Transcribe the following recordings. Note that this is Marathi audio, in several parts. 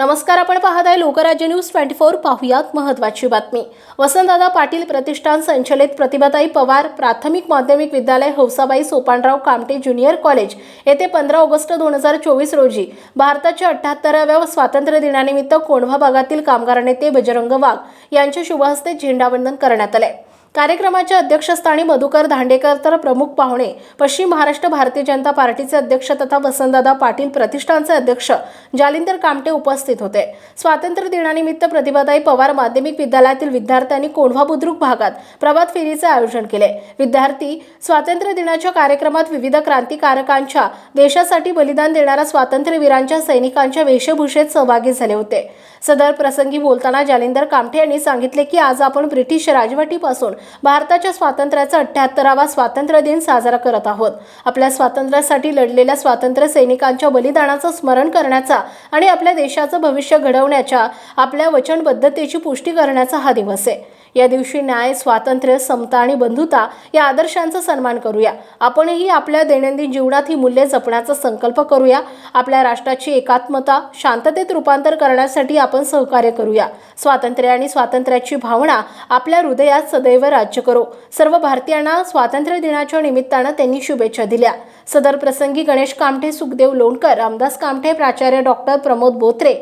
नमस्कार आपण पाहत आहे लोकराज्य न्यूज ट्वेंटी फोर पाहुयात महत्वाची बातमी. वसंतदादा पाटील प्रतिष्ठान संचलित प्रतिभाताई पवार प्राथमिक माध्यमिक विद्यालय हौसाबाई सोपानराव कामटे ज्युनियर कॉलेज येथे पंधरा ऑगस्ट दोन हजार चोवीस रोजी भारताच्या अठ्ठ्याहत्तराव्या स्वातंत्र्य दिनानिमित्त कोंढवा भागातील कामगार नेते बजरंग वाघ यांच्या शुभहस्ते झेंडावंदन करण्यात आले कार्यक्रमाच्या अध्यक्षस्थानी मधुकर धांडेकर तर प्रमुख पाहुणे पश्चिम महाराष्ट्र भारतीय जनता पार्टीचे अध्यक्ष तथा वसंतदादा पाटील प्रतिष्ठानचे अध्यक्ष जालिंदर कामटे उपस्थित होते. स्वातंत्र्य दिनानिमित्त प्रतिभाताई पवार माध्यमिक विद्यालयातील विद्यार्थ्यांनी कोंढवा बुद्रुक भागात प्रभात फेरीचे आयोजन केले. विद्यार्थी स्वातंत्र्य दिनाच्या कार्यक्रमात विविध क्रांतिकारकांच्या देशासाठी बलिदान देणाऱ्या स्वातंत्र्यवीरांच्या सैनिकांच्या वेशभूषेत सहभागी झाले होते. सदर प्रसंगी बोलताना जालिंदर कामठे यांनी सांगितले की आज आपण ब्रिटिश राजवटीपासून भारताच्या स्वातंत्र्याचा अठ्ठ्याहत्तरावा स्वातंत्र्य दिन साजरा करत आहोत. आपल्या स्वातंत्र्यासाठी लढलेल्या स्वातंत्र्य सैनिकांच्या बलिदानाचं स्मरण करण्याचा आणि आपल्या देशाचं भविष्य घडवण्याच्या आपल्या वचनबद्धतेची पुष्टी करण्याचा हा दिवस आहे. या दिवशी न्याय स्वातंत्र्य समता आणि बंधुता या आदर्शांचा सन्मान करूया. आपणही आपल्या दैनंदिन जीवनात ही मूल्ये जपण्याचा संकल्प करूया. आपल्या राष्ट्राची एकात्मता शांततेत रूपांतर करण्यासाठी आपण सहकार्य करूया. स्वातंत्र्य आणि स्वातंत्र्याची भावना आपल्या हृदयात सदैव राज्य करो. सर्व भारतीयांना स्वातंत्र्य दिनाच्या निमित्तानं त्यांनी शुभेच्छा दिल्या. सदर प्रसंगी गणेश कामठे सुखदेव लोणकर रामदास कामठे प्राचार्य डॉक्टर प्रमोद बोत्रे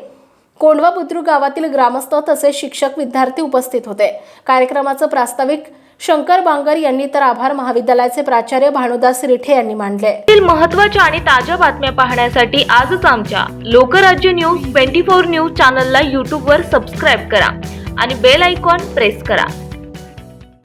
कोंडवा बुद्रुक गावातील ग्रामस्थ तसेच शिक्षक विद्यार्थी उपस्थित होते. कार्यक्रमाचं प्रास्ताविक शंकर बांगर यांनी तर आभार महाविद्यालयाचे प्राचार्य भानुदास रिठे यांनी मांडले. महत्त्वाच्या महत्त्वाच्या आणि ताज्या बातम्या पाहण्यासाठी आजच आमच्या Lokrajya news twenty four news चॅनलला यूट्यूबवर सबस्क्राईब करा आणि बेल आयकॉन प्रेस करा.